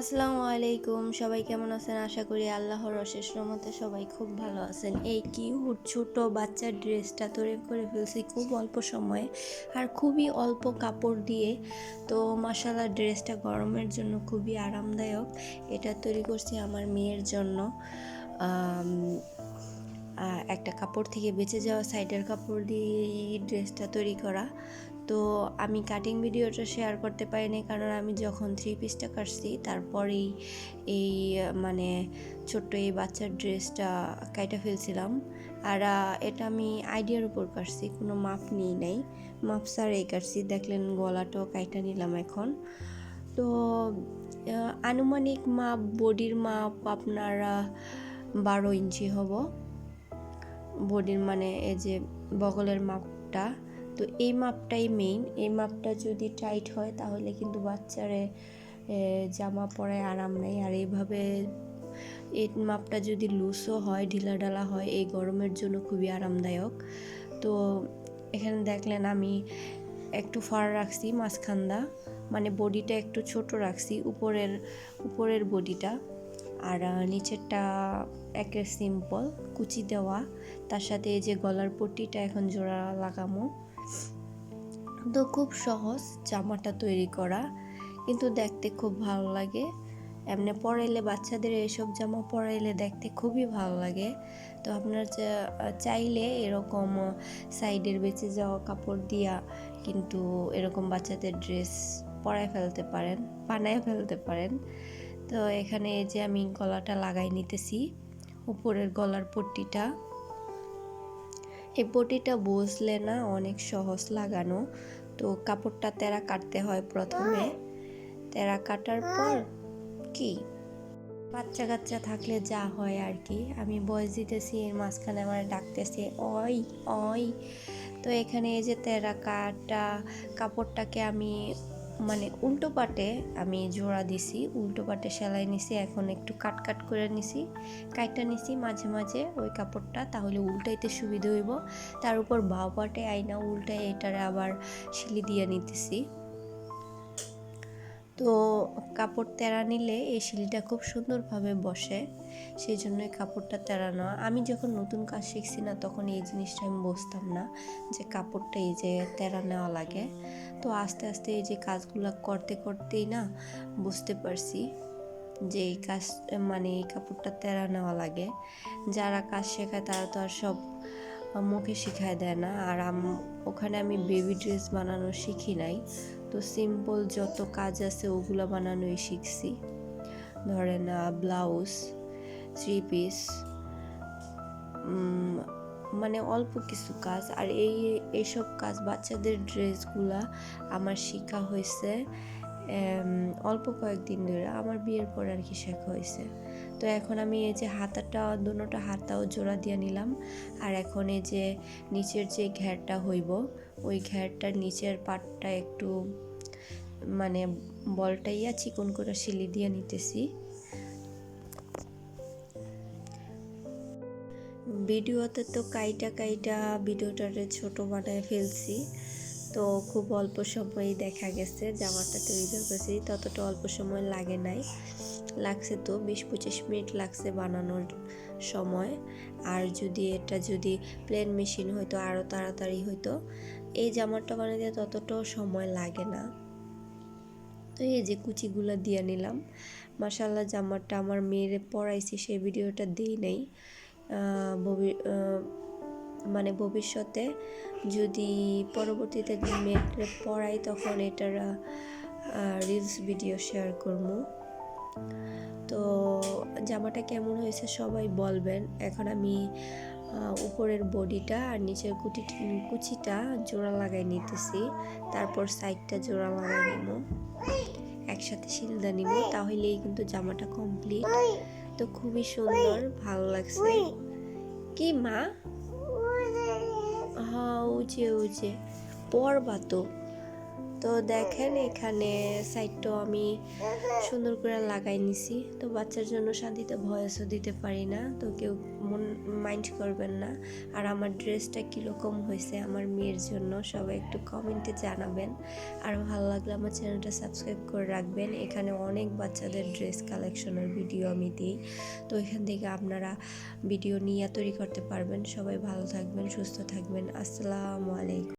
আসসালামু আলাইকুম, সবাই কেমন আছেন? আশা করি আল্লাহর অশেষ রহমতে সবাই খুব ভালো আছেন। এই কিউট ছোট বাচ্চার ড্রেসটা তৈরি করে ফেলছি খুব অল্প সময়ে আর খুবই অল্প কাপড় দিয়ে। তো মশালা ড্রেসটা গরমের জন্য খুবই আরামদায়ক। এটা তৈরি করছি আমার মেয়ের জন্য। একটা কাপড় থেকে বেঁচে যাওয়া সাইডের কাপড় দিয়ে ড্রেসটা তৈরি করা। তো আমি কাটিং ভিডিওটা শেয়ার করতে পারিনি কারণ আমি যখন থ্রি পিসটা কাটছি, তারপরেই এই মানে ছোট্ট এই বাচ্চার ড্রেসটা কাইটা ফেলছিলাম। আর এটা আমি আইডিয়ার উপর কাটছি, কোনো মাপ নিই নাই। মাপ ছাড়াই কাটছি, দেখলেন গলাটাও কাইটা নিলাম এখন। তো আনুমানিক মাপ বডির মাপ আপনার বারো ইঞ্চি হব। বডির মানে এই যে বগলের মাপটা। তো এই মাপটাই মেইন এই মাপটা যদি টাইট হয়, তাহলে কিন্তু বাচ্চারে জামা পরায় আরাম নেই। আর এইভাবে এই মাপটা যদি লুজও হয় ঢিলা ঢালা হয়, এই গরমের জন্য খুবই আরামদায়ক। তো এখানে দেখলেন আমি একটু ফার রাখছি মাঝখান্দা মানে বডিটা একটু ছোট রাখছি, উপরের উপরের বডিটা। আর নিচেরটা একে সিম্পল কুচি দেওয়া। তার সাথে এই যে গলার পট্টিটা এখন জোড়া লাগামো। তো খুব সহজ জামাটা তৈরি করা, কিন্তু দেখতে খুব ভালো লাগে। এমনি পরাইলে বাচ্চাদের এসব জামা পরাইলে দেখতে খুবই ভালো লাগে। তো আপনার চাইলে এরকম সাইডের বেঁচে যাওয়া কাপড় দিয়া কিন্তু এরকম বাচ্চাদের ড্রেস পরায় ফেলতে পারেন, বানায় ফেলতে পারেন। তো এখানে যে আমি গলাটা লাগাই নিতেছি, উপরের গলার পট্টিটা। এই পটিটা বসলে না অনেক সহজ লাগানো। তো কাপড়টা তেরা কাটতে হয় প্রথমে। তেরা কাটার পর কি? বাচ্চা কাচ্চা থাকলে যা হয় আর কি আমি বয়স দিতেছি, এর মাঝখানে আমার ডাকতেছে অই অই তো এখানে এই যে তেরা কাটা কাপড়টাকে আমি মানে উল্টো পাটে আমি জোড়া দিছি, উল্টো পাটে সেলাই নিছি, এখন একটু কাট কাট করে নিছি কাইটা নিছি মাঝে মাঝে ওই কাপড়টা, তাহলে উল্টাইতে সুবিধা হইব। তার উপর বাও পাটে আইনা উল্টায় এটারে আবার শিলি দিয়ে নিতেছি। তো কাপড় তেরা নিলে এই শিলিটা খুব সুন্দরভাবে বসে সেই জন্য কাপড়টা তেরা নেওয়া। আমি যখন নতুন কাজ শিখছি না, তখন এই জিনিসটা আমি বুঝতাম না যে কাপড়টা এই যে তেরা নেওয়া লাগে। তো আস্তে আস্তে এই যে কাজগুলো করতে করতেই না বুঝতে পারছি যে এই কাজ মানে এই কাপড়টা তেরা নেওয়া লাগে। যারা কাজ শেখায় তারা তো আর সব মুখে শিখায় দেয় না। আর ওখানে আমি বেবি ড্রেস বানানো শিখি নাই। তো সিম্পল যত কাজ আছে ওগুলো বানানোই শিখছি। ধরেন ব্লাউজ থ্রি পিস মানে অল্প কিছু কাজ আর এই, এইসব কাজ বাচ্চাদের ড্রেসগুলা আমার শেখা হয়েছে অল্প কয়েকদিন ধরে আমার বিয়ের পর আর কি শেখা হয়েছে। তো এখন আমি এই যে হাতাটা দুটোটা হাতাও জোড়া দিয়ে নিলাম আর এখন এই যে নিচের যে ঘেরটা হইব, ওই ঘেরটার নিচের পাটটা একটু মানে বলটাইয়া চিকন করে শিলি দিয়ে নিতেছি। ভিডিওতে তো কাইটা কাইটা ভিডিওটারে ছোট বানায় ফেলছি। তো খুব অল্প সময়ে দেখা গেছে, জামাটা তৈরি করেছি ততটা অল্প সময় লাগে নাই। লাগছে তো বিশ পঁচিশ মিনিট লাগছে বানানোর সময়। আর যদি এটা যদি প্লেন মেশিন হইতো আরও তাড়াতাড়ি হইতো, এই জামাটা বানাতে ততটাও সময় লাগে না। তো এই যে কুচিগুলো দিয়ে নিলাম। মাসাল্লাহ জামাটা আমার মেয়ের পরাইছি সেই ভিডিওটা দিই নাই। মানে ভবিষ্যতে যদি পরবর্তীতে মেয়েকে পড়াই তখন এটার রিলস ভিডিও শেয়ার করব। তো জামাটা কেমন হয়েছে সবাই বলবেন। এখন আমি উপরের বডিটা আর নিচের কুটি, কুচিটা জোড়া লাগাই নিতেছি। তারপর সাইডটা জোড়া লাগাই নিব। একসাথে শিলদা নিব, তাহলেই কিন্তু জামাটা কমপ্লিট তো খুবই সুন্দর, ভালো লাগছে। কি মা? হ্যাঁ উজে উজে পড়বা তো। তো দেখেন এখানে সাইডটাও আমি সুন্দর করে লাগাই নিছি। তো বাচ্চার জন্য শান্তিতে ভয়েসও দিতে পারি না। তো কেউ মন মাইন্ড করবেন না। আর আমার ড্রেসটা কীরকম হয়েছে আমার মেয়ের জন্য সবাই একটু কমেন্টে জানাবেন। আর ভালো লাগলে আমার চ্যানেলটা সাবস্ক্রাইব করে রাখবেন। এখানে অনেক বাচ্চাদের ড্রেস কালেকশনের ভিডিও আমি দিই। তো এখান থেকে আপনারা ভিডিও নিয়ে তৈরি করতে পারবেন। সবাই ভালো থাকবেন, সুস্থ থাকবেন। আসসালামু আলাইকুম।